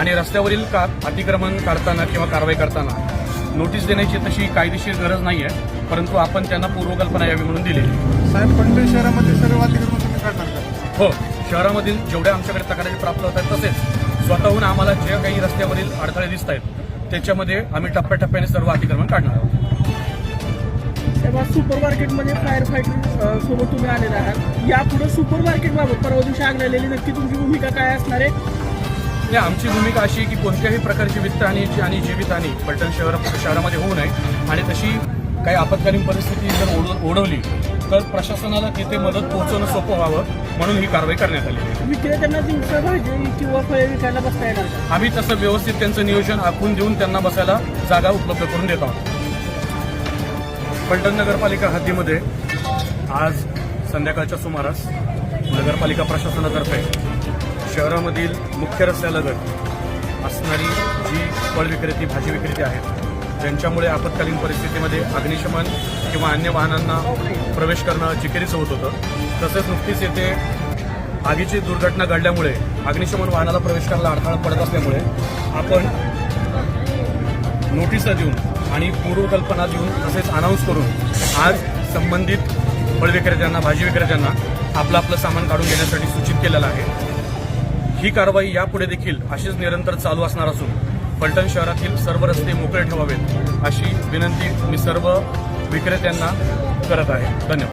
आणि रस्त्यावरील का अतिक्रमण काढताना किंवा कारवाई करताना नोटीस देण्याची तशी कायदेशीर गरज नाही आहे परंतु आपण त्यांना पूर्वकल्पना यावी म्हणून दिली. साहेब पनवेल शहरामध्ये सर्व अतिक्रमण तुम्ही काढणार का? हो शहरामधील जेवढ्या आमच्याकडे तक्रारी प्राप्त होत आहेत तसेच स्वतःहून आम्हाला जे काही रस्त्यावरील अडथळे दिसत आहेत त्याच्यामध्ये आम्ही टप्प्याटप्प्याने सर्व अतिक्रमण काढणार आहोत. तेव्हा सुपर मार्केटमध्ये फायर फायटर सोबत तुम्ही आलेला आहात. यापुढे सुपर मार्केटबाबत परवा दिवशी आग लागलेली नक्की तुमची भूमिका काय असणार आहे? नाही, आमची भूमिका अशी आहे की कोणत्याही प्रकारची वित्तहानी आणि जीवितहानी पलटण शहर शहरामध्ये होऊ नये आणि तशी काही आपत्कालीन परिस्थिती जर ओढ ओढवली तर प्रशासनाला तिथे मदत पोहोचवणं सोपं व्हावं म्हणून ही कारवाई करण्यात आली. विक्रेत्यांना बसता? आम्ही तसं व्यवस्थित त्यांचं नियोजन आखून देऊन त्यांना बसायला जागा उपलब्ध करून देत आहोत पलटण नगरपालिका हद्दीमध्ये आज संध्याकाळच्या सुमारास नगरपालिका प्रशासनातर्फे शहरामधील मुख्य रस्त्यालगत असणारी जी फळ विक्रेती भाजी विक्रेती आहेत ज्यांच्यामुळे आपत्कालीन परिस्थितीमध्ये अग्निशमन किंवा अन्य वाहनांना प्रवेश करणं जिकिरीचं होत होतं. तसंच नुकतीच येथे आगीची दुर्घटना घडल्यामुळे अग्निशमन वाहनाला प्रवेश करायला अडथळा पडत असल्यामुळे आपण नोटिसा देऊन आणि पूर्वकल्पना देऊन तसेच अनाऊन्स करून आज संबंधित फळ विक्रेत्यांना भाजी विक्रेत्यांना आपलं आपलं सामान काढून घेण्यासाठी सूचित केलेलं आहे. ही कारवाई यापुढे देखील अशीच निरंतर चालू असणार असून फलटण शहरातील सर्व रस्ते मोकळे ठेवावेत अशी विनंती मी सर्व विक्रेत्यांना करत आहे. धन्यवाद.